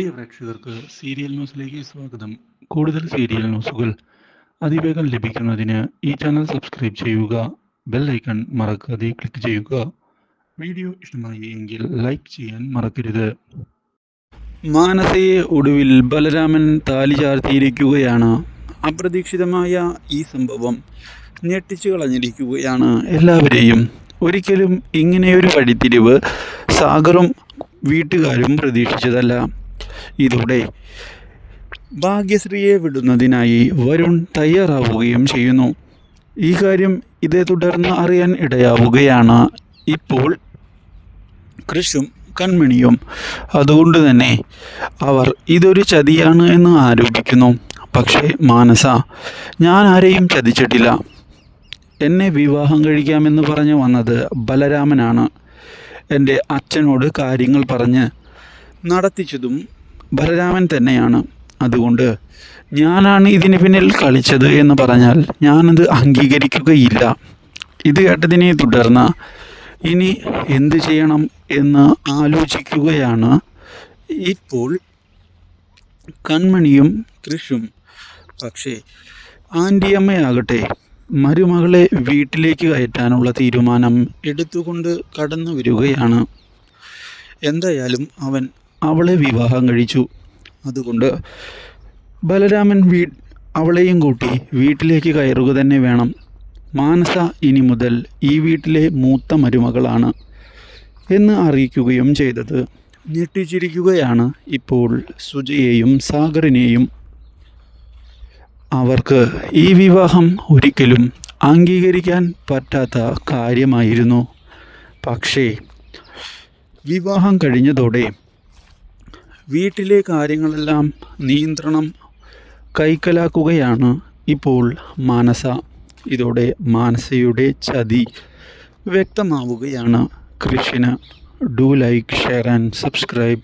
പ്രിയ പ്രേക്ഷകർക്ക് സീരിയൽ ന്യൂസിലേക്ക് സ്വാഗതം. കൂടുതൽ സീരിയൽ ന്യൂസുകൾ അതിവേഗം ലഭിക്കുന്നതിന് ഈ ചാനൽ സബ്സ്ക്രൈബ് ചെയ്യുക ബെൽ ഐക്കൺ മറക്കാതെ ക്ലിക്ക് ചെയ്യുക. വീഡിയോ ഇഷ്ടമായി എങ്കിൽ ലൈക്ക് ചെയ്യാൻ മറക്കരുത്. മാനസയെ ഒടുവിൽ ബലരാമൻ താലി ചാർത്തിയിരിക്കുകയാണ്. അപ്രതീക്ഷിതമായ ഈ സംഭവം ഞെട്ടിച്ചു കളഞ്ഞിരിക്കുകയാണ് എല്ലാവരെയും. ഒരിക്കലും ഇങ്ങനെയൊരു വഴിത്തിരിവ് സാഗറും വീട്ടുകാരും പ്രതീക്ഷിച്ചതല്ല. ഇതോടെ ഭാഗ്യശ്രീയെ വിടുന്നതിനായി വരുൺ തയ്യാറാവുകയും ചെയ്യുന്നു. ഈ കാര്യം ഇതേ തുടർന്ന് അറിയാൻ ഇടയാവുകയാണ്. ഇപ്പോൾ കൃഷും കൺമണിയും. അതുകൊണ്ട് തന്നെ അവർ ഇതൊരു ചതിയാണ് എന്ന് ആരോപിക്കുന്നു. പക്ഷേ മാനസ ഞാൻ ആരെയും ചതിച്ചിട്ടില്ല. എന്നെ വിവാഹം കഴിക്കാമെന്ന് പറഞ്ഞു വന്നത് ബലരാമനാണ്. എന്റെ അച്ഛനോട് കാര്യങ്ങൾ പറഞ്ഞ് നടത്തിച്ചതും ബലരാമൻ തന്നെയാണ്. അതുകൊണ്ട് ഞാനാണ് ഇതിന് പിന്നിൽ കളിച്ചത് എന്ന് പറഞ്ഞാൽ ഞാനത് അംഗീകരിക്കുകയില്ല. ഇത് കേട്ടതിനെ തുടർന്ന് ഇനി എന്ത് ചെയ്യണം എന്ന് ആലോചിക്കുകയാണ്. ഇപ്പോൾ കൺമണിയും കൃഷും പക്ഷേ ആന്റിയമ്മയാകട്ടെ മരുമകളെ വീട്ടിലേക്ക് കയറ്റാനുള്ള തീരുമാനം എടുത്തുകൊണ്ട് കടന്നു വരികയാണ് എന്തായാലും അവൻ അവളെ വിവാഹം കഴിച്ചു. അതുകൊണ്ട് ബലരാമൻ വീ അവളെയും കൂട്ടി വീട്ടിലേക്ക് കയറുക തന്നെ വേണം. മാനസ ഇനി മുതൽ ഈ വീട്ടിലെ മൂത്ത മരുമകളാണ് എന്ന് അറിയിക്കുകയും ചെയ്തത്. ഞെട്ടിച്ചിരിക്കുകയാണ് ഇപ്പോൾ സുജയെയും സാഗറിനെയും. അവർക്ക് ഈ വിവാഹം ഒരിക്കലും അംഗീകരിക്കാൻ പറ്റാത്ത കാര്യമായിരുന്നു. പക്ഷേ വിവാഹം കഴിഞ്ഞതോടെ വീട്ടിലെ കാര്യങ്ങളെല്ലാം നിയന്ത്രണം കൈക്കലാക്കുകയാണ് ഇപ്പോൾ മാനസ. ഇതോടെ മാനസയുടെ ചതി വ്യക്തമാവുകയാണ്. കൃഷിന് do like share and subscribe